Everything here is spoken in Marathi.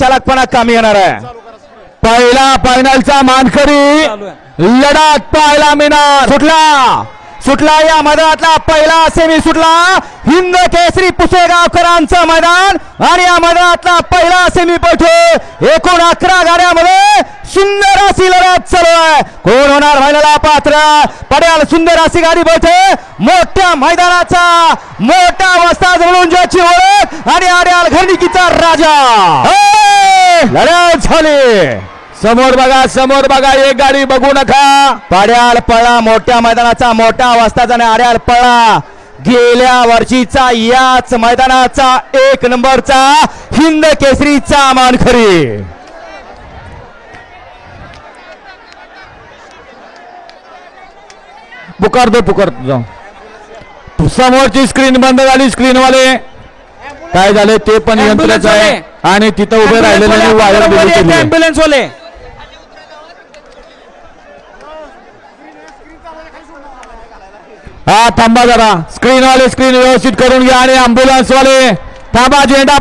चालकपणा कामी येणार आहे. पहिला फायनलचा मानकरी. चालू लढत पाहायला मिळणार. सुटला. सुटला या मैदानातला पहिला सेमी सुटला. हिंद केसरी पुसेगावकरांचं मैदान आणि या मैदानातला पहिला सेमी बैठे एकूण अकरा गाड्यामध्ये सुंदर अशी लढत चालू आहे. कोण होणार व्हायला पात्र? पड्याल सुंदर अशी गाडी बैठे. मोठ्या मैदानाचा मोठा वस्ताज म्हणून ज्याची ओळख आणि आर्याल घरणिकीचा राजा. हो! लढत झाली. समोर बघा समोर बघा एक गाडी बघू नका. पाड्याल पळा मोठ्या मैदानाचा मोठा वाजताचा आणि आड्याल पळा. गेल्या वर्षीचा याच मैदानाचा एक नंबरचा हिंद केसरीचा मानखरी पुकार दो पुकार जाऊ. समोरची स्क्रीन बंद झाली स्क्रीन वाले काय झाले? ते पण यंत्रच आहे. आणि तिथं उभे राहिलेले वायर. ऍम्ब्युलन्स वाले. हा थांबा जरा. स्क्रीन वाले स्क्रीन व्यवस्थित करून घ्या आणि अँब्युलन्स वाले. थांबा झेंडा